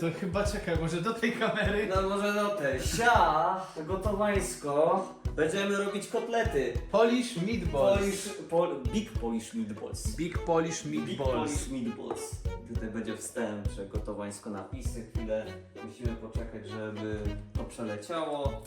to chyba czekaj, może do tej kamery? No może do tej. Sia, gotowańsko. Będziemy robić kotlety. Polish meatballs. Polish, pol, big Polish meatballs. Big Polish Big meatballs. Polish meatballs. Tutaj będzie wstęp, że gotowańsko napisy. Chwilę musimy poczekać, żeby to przeleciało.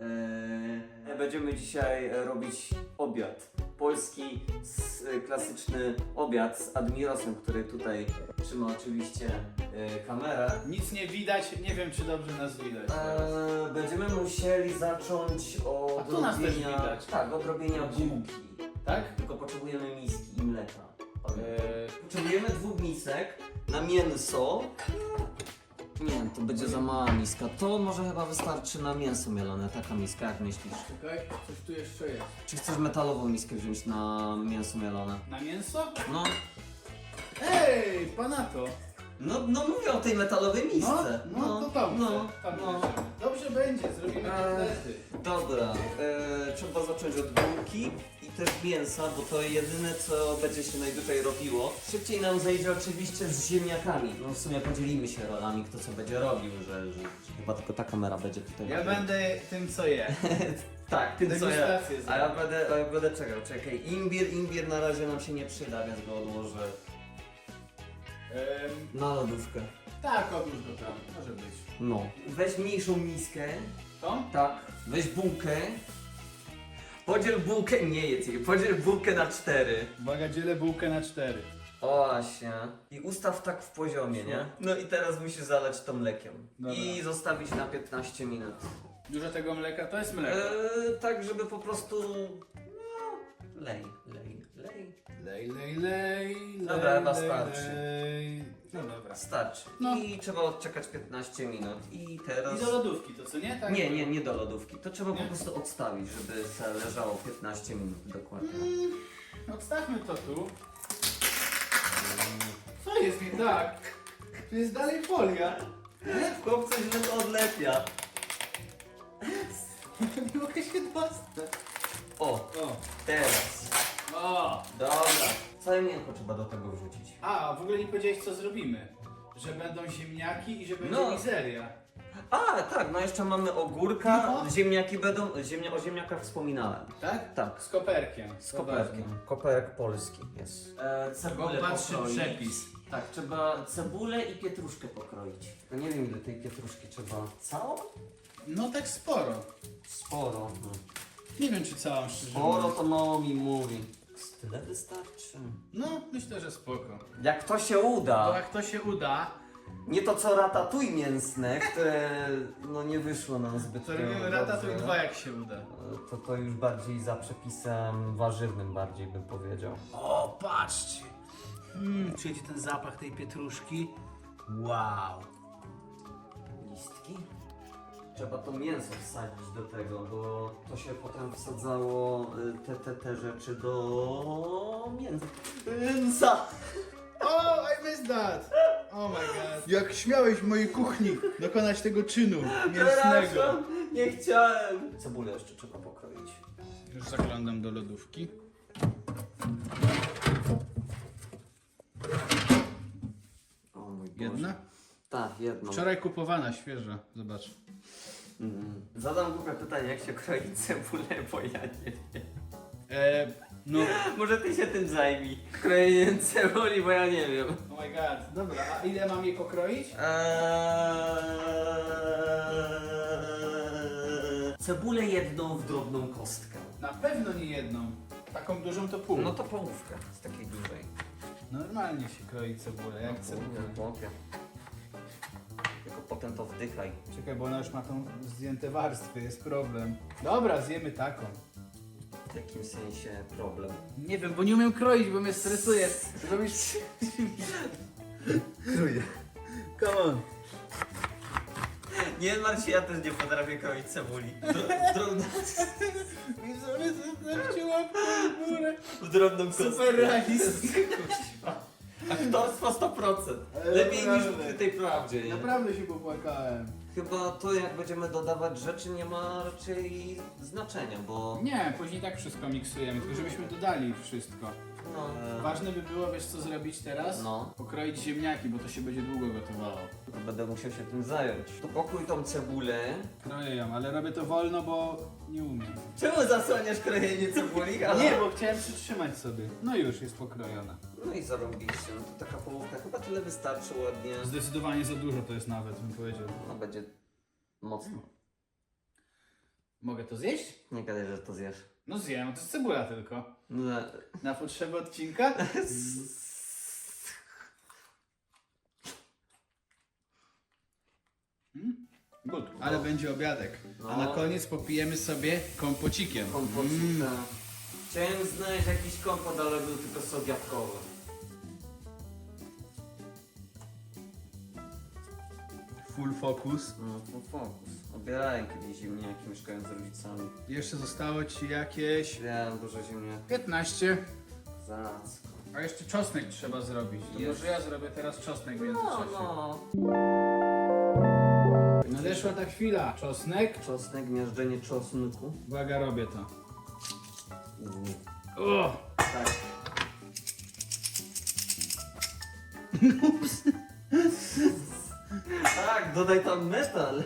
Eee, będziemy dzisiaj e, robić obiad. Polski, s, e, klasyczny obiad z Admirosem, który tutaj trzyma oczywiście e, kamerę. Nic nie widać, nie wiem czy dobrze nas widać. teraz. Eee, będziemy musieli zacząć od tu nas też robienia, widać. tak, od robienia bułki. Tak? Tylko potrzebujemy miski i mleka. Eee, Potrzebujemy dwóch misek na mięso. Nie, to będzie za mała miska. To może chyba wystarczy na mięso mielone, taka miska, jak myślisz? czekaj, coś tu jeszcze jest. Czy chcesz metalową miskę wziąć na mięso mielone? Na mięso? No, Ej, pana to. No, no mówię o tej metalowej No, misce. no, to tam, no, tam no. bierzemy. Dobrze będzie, zrobimy Eee. kotlety. Dobra, e, trzeba zacząć od bułki i też mięsa, bo to jedyne co będzie się najdłużej robiło. Szybciej nam zejdzie oczywiście z ziemniakami. No w sumie podzielimy się rolami, kto co będzie robił, że, że, że chyba tylko ta kamera będzie tutaj. Ja będę tym co je. Tak, tym co ja. Degustację A ja zrobię. będę, a ja będę czekał, czekaj. Imbir, imbir na razie nam się nie przyda, więc go odłożę Em, na lodówkę. tak, odłóż go tam, może być. No. Weź mniejszą miskę. To? Tak. Weź bułkę. Podziel bułkę, nie jedz jej, podziel bułkę na cztery. Uwaga, dzielę bułkę na cztery. O. I ustaw tak w poziomie, nie? No i teraz musisz zalać to mlekiem. Dobra. I zostawić na 15 minut. Dużo tego mleka, to jest mleko. Eee, tak, żeby po prostu... No, lej, lej, lej. Lej, lej, lej, Dobra, lej, chyba lej, starczy. lej. No dobra. Starczy. No. I trzeba odczekać 15 minut. I teraz... I do lodówki to co, nie? Tak? Nie, nie, nie do lodówki. To trzeba Nie? po prostu odstawić, żeby se leżało 15 minut dokładnie. Mm, Odstawmy to tu. Co jest nie tak? Tu jest dalej folia. Chłop coś źle to odlepia. Nie mogę się dostać. O, O, teraz. O. Dobra. Całe mięcho trzeba do tego wrzucić. A, w ogóle nie powiedziałeś co zrobimy. Że będą ziemniaki i że będzie No. mizeria. A, tak, no jeszcze mamy ogórka, No. ziemniaki będą, ziemnia, o ziemniakach wspominałem. Tak? Tak. Z koperkiem. Z koperkiem. Koperek polski jest. E, Bo cebulę patrzy pokroić. przepis. Tak, trzeba cebulę i pietruszkę pokroić. Tylko nie wiem ile tej pietruszki trzeba. Całą? No tak sporo. Sporo. Nie wiem czy całą szczerze Sporo mówiąc. to mało mi mówi. Z tyle wystarczy. No, myślę, że spoko. Jak to się To uda, jak to się uda, nie to co ratatuj mięsne, które no nie wyszło nam zbyt to robimy Ratatouille 2 jak się uda. To to już bardziej za przepisem warzywnym bardziej bym powiedział. O, patrzcie! Hmm, czujecie ten zapach tej pietruszki? Wow! Listki? Trzeba to mięso wsadzić do tego, bo to się potem wsadzało y, te, te, te rzeczy do mięsa. Mięsa! O, I missed that! Oh my god. Jak śmiałeś w mojej kuchni dokonać tego czynu mięsnego. Przepraszam, nie chciałem! Cebulę jeszcze trzeba pokroić. Już zaglądam do lodówki. O mój Boże. Jedna? Tak, jedną. Wczoraj kupowana, świeża. Zobacz. Mm. Zadam głupie pytanie, jak się kroi cebulę, bo ja nie wiem. E, no. Może ty się tym zajmij. Krojeniem cebuli, bo ja nie wiem. Oh my god. Dobra, a ile mam je pokroić? Eee... Cebulę jedną w drobną kostkę. Na pewno nie jedną. Taką dużą to pół. No to połówkę z takiej dużej. Normalnie się kroi cebulę, jak cebulę. Połówkę. Potem to wdychaj. Czekaj, bo ona już ma tą zdjęte warstwy, jest problem. Dobra, zjemy taką. W jakim sensie problem? Nie wiem, bo nie umiem kroić, bo mnie stresuje. Robisz... Kruję. Come on. Nie martw się, ja też nie potrafię kroić cebuli. Drobną, zostawcie łapkę w górę. w drobną kostkę. Super realist. Aktorstwo 100%. Ale Lepiej niż w tej prawdzie, nie? Naprawdę się popłakałem. Chyba to jak będziemy dodawać rzeczy nie ma raczej znaczenia, bo... Nie, później tak wszystko miksujemy, tylko żebyśmy dodali wszystko. No. Ważne by było, wiesz co zrobić teraz? No. Pokroić ziemniaki, bo to się będzie długo gotowało. To będę musiał się tym zająć. To pokój tą cebulę. Kroję ją, ale robię to wolno, bo nie umiem. Czemu zasłaniasz krojenie cebuli? Halo? Nie, bo chciałem przytrzymać sobie. No już, jest pokrojona. No i zarobiliście. No to taka połówka chyba tyle wystarczy ładnie. Zdecydowanie za dużo to jest nawet, bym powiedział. No będzie mocno. Mogę to zjeść? Nie gadaj, że to zjesz. No zjem, to jest cebula tylko. No, Na potrzeby odcinka? Mm, Good. Ale będzie obiadek. A No. na koniec popijemy sobie kompocikiem. kompocika. Mm. Chciałem znaleźć jakiś kompot, ale był tylko sok jabłkowy. Full focus. No, to fokus. Obierałem kiedyś ziemniaki mieszkając z rodzicami. Jeszcze zostało ci jakieś Wiem, dużo ziemniaków. 15. Zacko. A jeszcze czosnek trzeba zrobić. To Jest. może ja zrobię teraz czosnek w No, międzyczasie. no. Nadeszła ta chwila. Czosnek. Czosnek, miażdżenie czosnku. Uwaga, robię to. Mm. O! Tak. Tak, dodaj tam metal.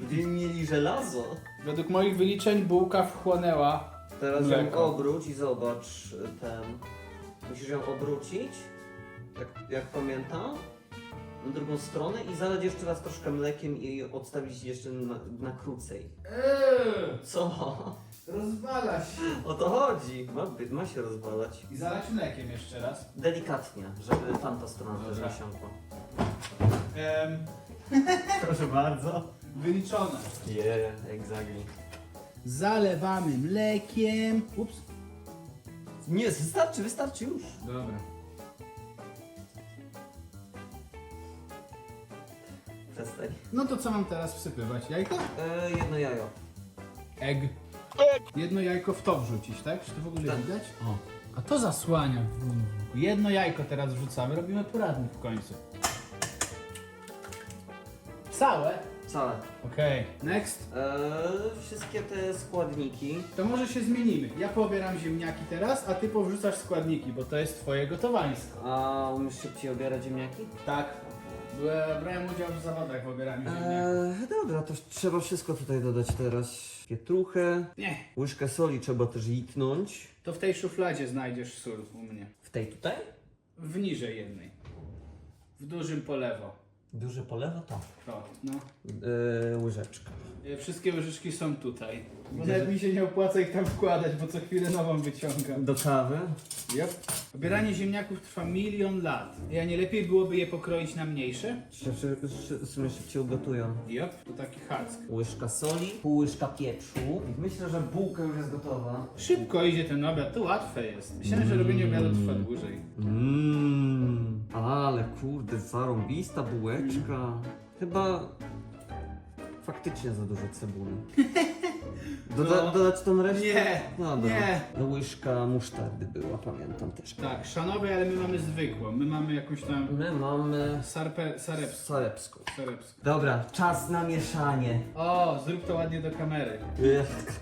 Będziemy mieli żelazo. Według moich wyliczeń bułka wchłonęła. Teraz ją Mleko. obróć i zobacz y, ten. Musisz ją obrócić, jak, jak pamiętam, na drugą stronę i zalać jeszcze raz troszkę mlekiem i odstawić jeszcze na, na krócej. Eee, Co? rozwala się. O to chodzi. Ma, by- ma się rozwalać. I zalać mlekiem jeszcze raz. Delikatnie, żeby tamta strona też Dobra. nie siąkła. Em, Proszę bardzo. wyliczone. Yeah, exactly. Zalewamy mlekiem. Ups. Nie, wystarczy, wystarczy już. Dobra. Przestań. No to co mam teraz wsypywać? Jajko? E, jedno jajo. Egg. Jedno jajko w to wrzucić, tak? Czy to w ogóle Tak. widać? O. A to zasłania. Jedno jajko teraz wrzucamy, robimy poradnik w końcu. Całe? Całe. Okej. Next. E, wszystkie te składniki. To może się zmienimy. Ja poobieram ziemniaki teraz, a ty powrzucasz składniki, bo to jest twoje gotowańsko. A umiesz szybciej obierać ziemniaki? Tak. Byłem- Brałem udział w zawodach w obieraniu ziemniaków. Eee, dobra, to trzeba wszystko tutaj dodać teraz. Pietruchę, Nie. łyżkę soli trzeba też jitnąć. To w tej szufladzie znajdziesz sól u mnie. W tej tutaj? W niżej jednej. W dużym po lewo. Duże polewo to. To, no. Eee, łyżeczka. E, Wszystkie łyżeczki są tutaj. Widzę, nawet mi się nie opłaca ich tam wkładać, bo co chwilę nową wyciągam. Do kawy. Yep. Obieranie ziemniaków trwa milion lat. Ja nie lepiej byłoby je pokroić na mniejsze? W sumie szybciej ugotują. Yep. To taki hack. Łyżka soli, pół łyżka pieprzu. Myślę, że bułka już jest gotowa. Szybko idzie ten obiad, to łatwe jest. Myślałem, że robienie obiadu trwa dłużej. Mmm, ale kurde, zarąbista bułeczka. Chyba faktycznie za dużo cebuli. Doda No. Dodać tą resztę? Nie, Dobra. nie. No łyżka musztardy była, pamiętam też. Tak, szanowej, ale my mamy zwykłą. My mamy jakąś tam My mamy sarpe, sarepską. sarepską. sarepską. Dobra, czas na mieszanie. O, zrób to ładnie do kamery. Ech,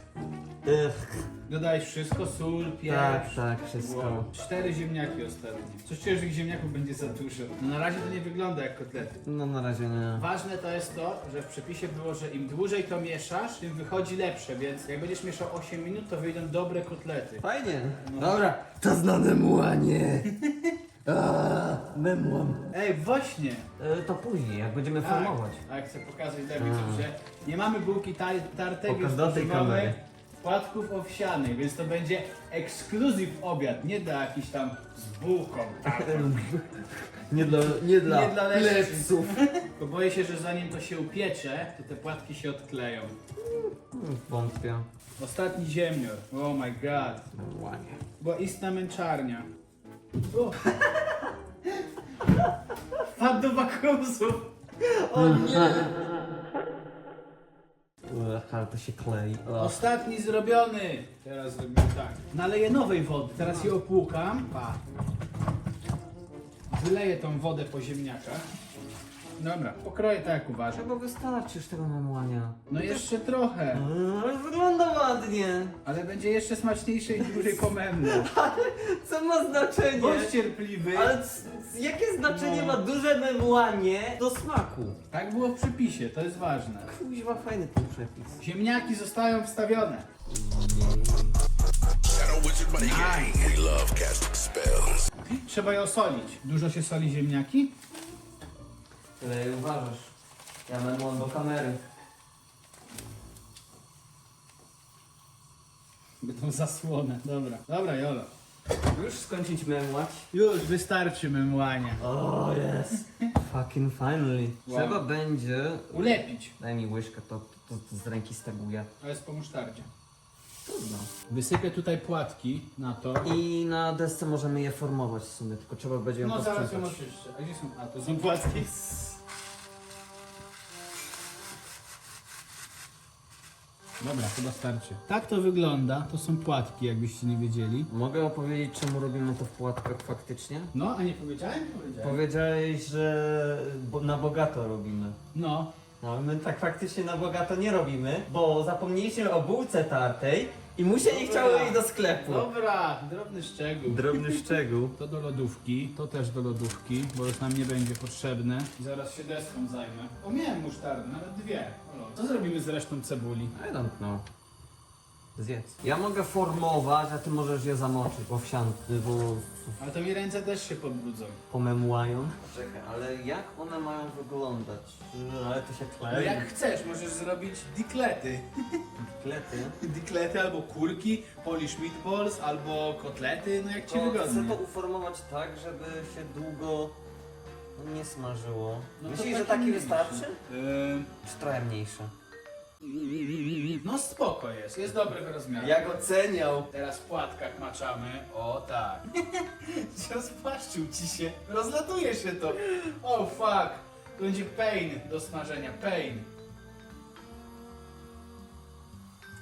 ech. Dodałeś wszystko, sól, pieprz. Tak, tak, wszystko. Wow. Cztery ziemniaki ostatnie. Coś czuję, że tych ziemniaków będzie za dużo. No na razie to nie wygląda jak kotlety. No na razie nie. Ważne to jest to, że w przepisie było, że im dłużej to mieszasz, tym wychodzi lepsze, więc jak będziesz mieszał 8 minut, to wyjdą dobre kotlety. Fajnie. No. Dobra, czas na memłanie. Aaa, memłam. Ej, właśnie! E, to później, jak będziemy Tak, formować. tak, chcę pokazać A. że nie mamy bułki tar Pokaż więc do tej płatków owsianych, więc to będzie ekskluzyw obiad, nie dla jakiś tam z bułką. Tak. Nie dla, nie dla, Nie dla leszczy. Bo boję się, że zanim to się upiecze, to te płatki się odkleją. Hmm, Wątpię. Ostatni ziemnior. Oh my god. Była istna męczarnia. Wpadł do bakrusów. O nie! Ech, ale to się klei. Ech. Ostatni zrobiony. Teraz zrobimy tak. Naleję nowej wody. Teraz je opłukam. Pa. Wyleję tą wodę po ziemniakach. Dobra, pokroję tak jak uważam. Chyba wystarczy już tego memłania. No jeszcze trochę, Ale wygląda ładnie. ale będzie jeszcze smaczniejsze i dłużej pomemne. Co ma znaczenie? Bądź cierpliwy. Ale c- c- jakie znaczenie No. ma duże memłanie do smaku? Tak było w przepisie, to jest ważne. Kuźwa, fajny ten przepis. Ziemniaki zostają wstawione. Shadow Wizard Money Gang. We love casting spells. Trzeba je osolić. Dużo się soli ziemniaki? Tyle uważasz. Ja memłam do kamery. Będą zasłonę. Dobra. Dobra, Jolo. Już skończyć memłać? Już wystarczy memłania. O, jest. Fucking finally. Wow. Trzeba będzie... Ulepić. Daj mi łyżkę, to, to, to z ręki steguję. To jest po musztardzie. Trudno. Wysypię tutaj płatki na to. I na desce możemy je formować w sumie, tylko trzeba będzie ją No zaraz ją posprzątać. oczyszczę. A gdzie są? A to są płatki. Dobra, chyba starczy. Tak to wygląda. To są płatki, jakbyście nie wiedzieli. Mogę opowiedzieć, czemu robimy to w płatkach faktycznie? No, a nie powiedziałem? Powiedziałem. Powiedziałeś, że bo na bogato robimy. No. No my tak faktycznie na bogato nie robimy, bo zapomnieliśmy o bułce tartej i mu się nie Dobra. chciało iść do sklepu. Dobra, drobny szczegół. Drobny szczegół. To do lodówki, to też do lodówki, bo już nam nie będzie potrzebne. Zaraz się deską zajmę. O, miałem musztardę, nawet dwie. Co zrobimy z resztą cebuli? I don't know. Zjedz. Ja mogę formować, a ty możesz je zamoczyć, bo wsianty, bo Ale to mi ręce też się podbrudzą. pomemłają. Czekaj, ale jak one mają wyglądać? Ale to się No klei. jak chcesz, możesz zrobić diklety. Klety. Diklety albo kurki, polish meatballs, albo kotlety, no jak ci To chcę wygodnie. to uformować tak, żeby się długo nie smażyło. No to Myślisz, że taki taki mniejszy. wystarczy? Ym, Czy trochę mniejsze? No spoko jest, jest dobry w rozmiarze. Jak oceniał? Teraz w płatkach maczamy. O tak. Rozpłaszczył ci się. Rozlatuje się to. O fuck. To będzie pain do smażenia. Pain.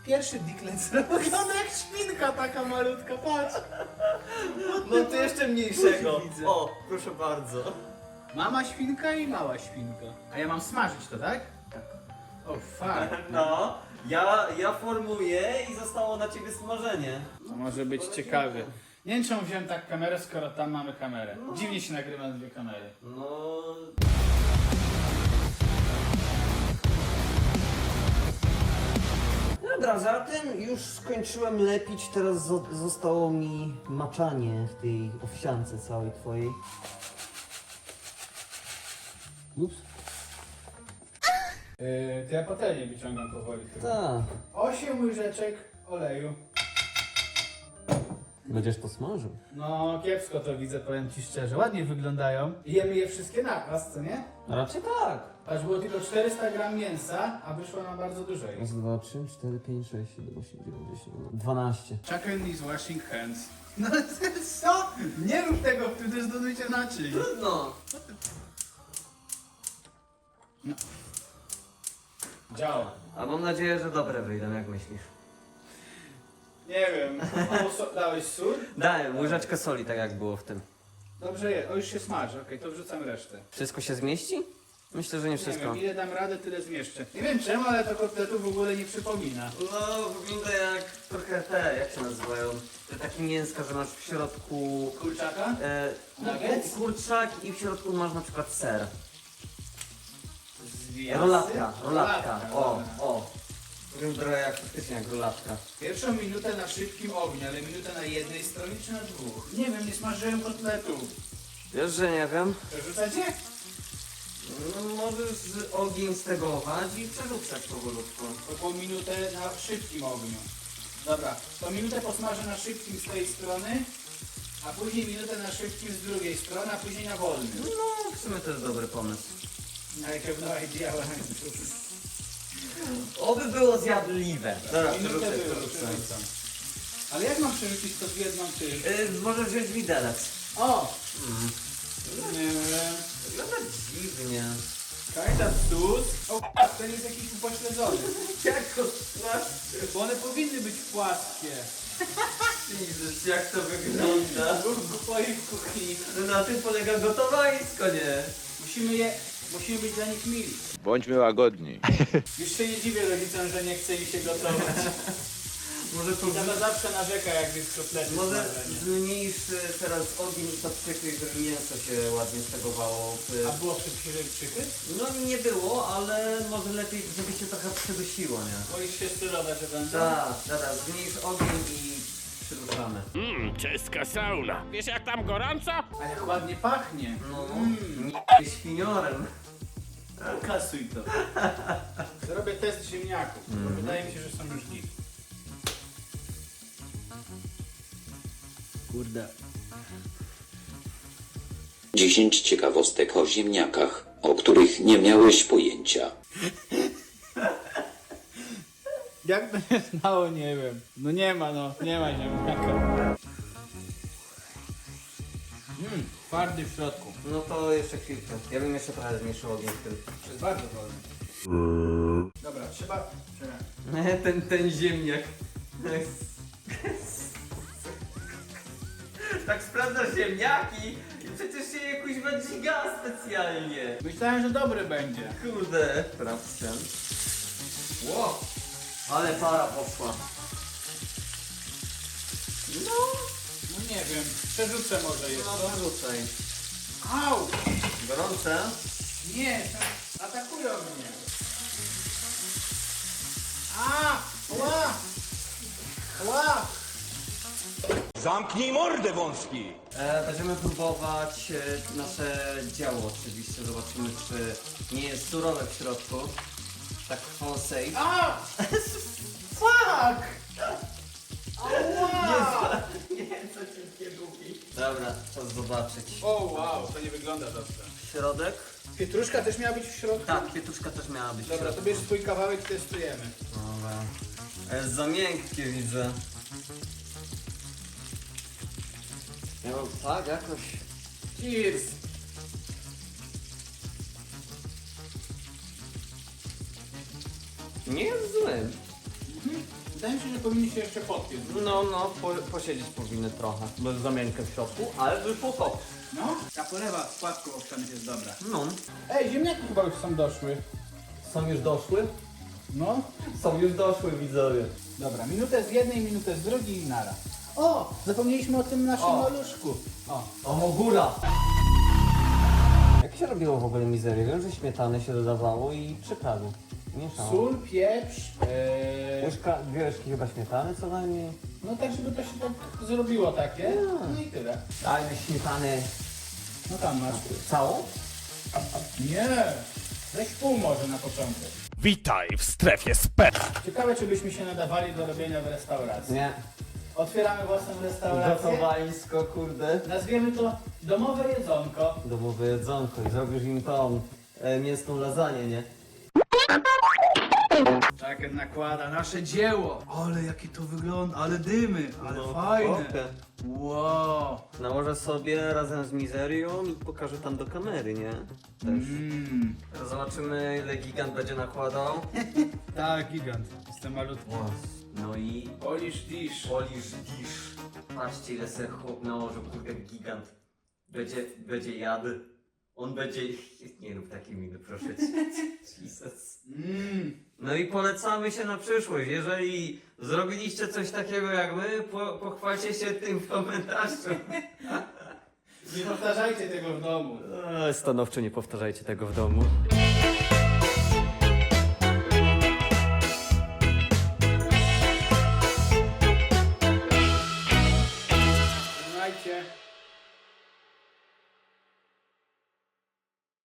Pierwszy diklet zrobiony jak świnka taka malutka, patrz. No to jeszcze mniejszego. Widzę. O, proszę bardzo. Mama świnka i mała świnka. A ja mam smażyć to, tak? O fuck. No, ja, ja formuję i zostało na ciebie smażenie. To może być ciekawe. Nie wiem czemu wziąłem tak kamerę, skoro tam mamy kamerę. Dziwnie się nagrywa na dwie kamery. No... Dobra, zatem już skończyłem lepić, teraz zo- zostało mi maczanie w tej owsiance całej twojej. Ups. Yy, to ja patelnię wyciągam powoli. Tak. 8 łyżeczek oleju. Będziesz to smażył. No kiepsko to widzę, powiem ci szczerze. Ładnie wyglądają. I Jemy je wszystkie naraz, co nie? Raczej tak. Aż było tylko 400 gram mięsa, a wyszło nam bardzo dużo. Raz, dwa, trzy, cztery, pięć, sześć, siedem, osiem, dziewięć, dziesięć, dwanaście. Chucken is washing hands. No co? Nie rób tego, w tym też dodajcie naczyń. Trudno. Działa. A mam nadzieję, że dobre wyjdą, jak myślisz? Nie wiem, mało so- dałeś sól? Dałem łyżeczkę soli, tak jak było w tym. Dobrze jest, o już się smaży, okej, to wrzucam resztę. Wszystko się zmieści? Myślę, że nie Nie wszystko. wiem, ile dam radę, tyle zmieszczę. Nie wiem czemu, ale to kotletu w ogóle nie przypomina. No, wygląda jak trochę te, jak się nazywają? Te takie mięska, że masz w środku Kurczaka? e, Nuggets? kurczak i w środku masz na przykład ser. Rolatka, rolatka, o, o. Wygląda trochę jak faktycznie jak rolatka. Pierwszą minutę na szybkim ogniu, ale minutę na jednej stronie czy na dwóch? Nie wiem, nie smażyłem kotletu. Wiesz, że nie wiem? Przerzucacie? No, możesz z- ogień stegować i przerzucać powolutku. To po minutę na szybkim ogniu. Dobra, to minutę posmażę na szybkim z tej strony, a później minutę na szybkim z drugiej strony, a później na wolnym. No, w sumie to jest dobry pomysł. I have no idea what I'm Oby było zjadliwe. Dobra, Minutę przerzucę, było, przerzucę. przerzucam. Ale jak mam przerzucić to w jedną ty? Yy, możesz wziąć widelec. O! Mm. Nie wiem. Wygląda dziwnie. Kinda sus. O, ten jest jakiś upośledzony. Jak to strasznie. Bo one powinny być płaskie. Jezus, jak to wygląda. Dwóch gwoi w kuchni. No na tym polega gotowańsko, nie? Musimy je Musimy być dla nich mili. Bądźmy łagodni. Już się nie dziwię rodzicom, że nie chce im się gotować. Może to tata zawsze narzeka, jak jest kotlety Może zmniejsz y, teraz ogień i to przykryj, żeby mięso się ładnie stegowało. w- A było przed przykryć? No nie było, ale może lepiej, żeby się trochę przydusiło, nie? Boisz się styrować, że będą? Tak, dobra, zmniejsz ogień i przyduszamy. Mmm, czeska sauna. Wiesz jak tam gorąco? A jak ładnie pachnie. No, Mm. nie świniorem. Kasuj to. Zrobię test ziemniaków. bo Wydaje mi się, że są już git. Kurde. 10 ciekawostek o ziemniakach, o których nie miałeś pojęcia. Jak to się stało, nie wiem. No nie ma, no. Nie ma ziemniaka. Mmm, twardy w środku. No to jeszcze chwilkę. Ja bym jeszcze trochę zmniejszył ogień w tym. To jest bardzo wolny. Dobra, trzeba... Czekaj. ten, ten ziemniak. tak sprawdzasz ziemniaki i przecież się jakoś madziga specjalnie. Myślałem, że dobry będzie. Kurde. Sprawdźcie. Ło! Ale para poszła. No, No nie wiem, przerzucę może jeszcze. no wyrzucaj. Au! Gorące? Nie, atakują mnie. A! Ła! Ła! Zamknij mordę wąski! E, będziemy próbować e, nasze działo oczywiście. Zobaczymy czy nie jest surowe w środku. Tak for safe. A! Fuck! Ała! Nie, co cię nie gubi. Dobra, czas zobaczyć. O wow, to nie wygląda dobrze. Środek? Pietruszka też miała być w środku? Tak, pietruszka też miała być w Dobra, to środku. bierz swój kawałek i testujemy. Dobra. E, za miękkie widzę. No tak, jakoś. Cheers! Nie jest zły. Wydaje mi się, że powinni się jeszcze podpiąć. No, no, po, posiedzieć powinny trochę. Bo jest za miękkie w środku, ale wyszło to. No? Ta polewa w płatku owsianych jest dobra. No. Ej, ziemniaki chyba już są doszły. Są już doszły? No? Są już doszły widzowie. Dobra, minutę z jednej, minutę z drugiej i nara. O! Zapomnieliśmy o tym naszym O. maluszku. O, O, mogura! Się robiło w ogóle mizerię? Wiem, że śmietany się dodawało i przyprawy. Mieszało. sól, pieprz. Yy, Łyżka, dwie łyżki chyba śmietany co najmniej. no tak, żeby to się tak zrobiło takie. No i tyle. Dajmy śmietany No tam masz. całą? Nie! Weź pół może na początek. Witaj w strefie spe. Ciekawe, czy byśmy się nadawali do robienia w restauracji. Nie. Otwieramy własną restaurację. Gotowańsko, kurde. Nazwiemy to domowe jedzonko. Domowe jedzonko i zrobisz im tą e, mięską lasagne, nie? Czekaj, nakłada nasze dzieło. Ale jakie to wygląda, ale dymy, ale fajne. Okej. Wow. Nałożę sobie razem z mizerią i pokażę tam do kamery, nie? Też. Mm. Zobaczymy ile gigant będzie nakładał. Tak, gigant. Jestem malutki. No i Polish dish. polisz dish. Patrzcie ile sobie chłop nałożył, kurde gigant. Będzie, będzie jadł. On będzie... Nie rób takiej miny, proszę cię. Jesus. Mm. No i polecamy się na przyszłość. Jeżeli zrobiliście coś takiego jak my, po, pochwalcie się tym w komentarzu. Nie powtarzajcie tego w domu. Stanowczo nie powtarzajcie tego w domu.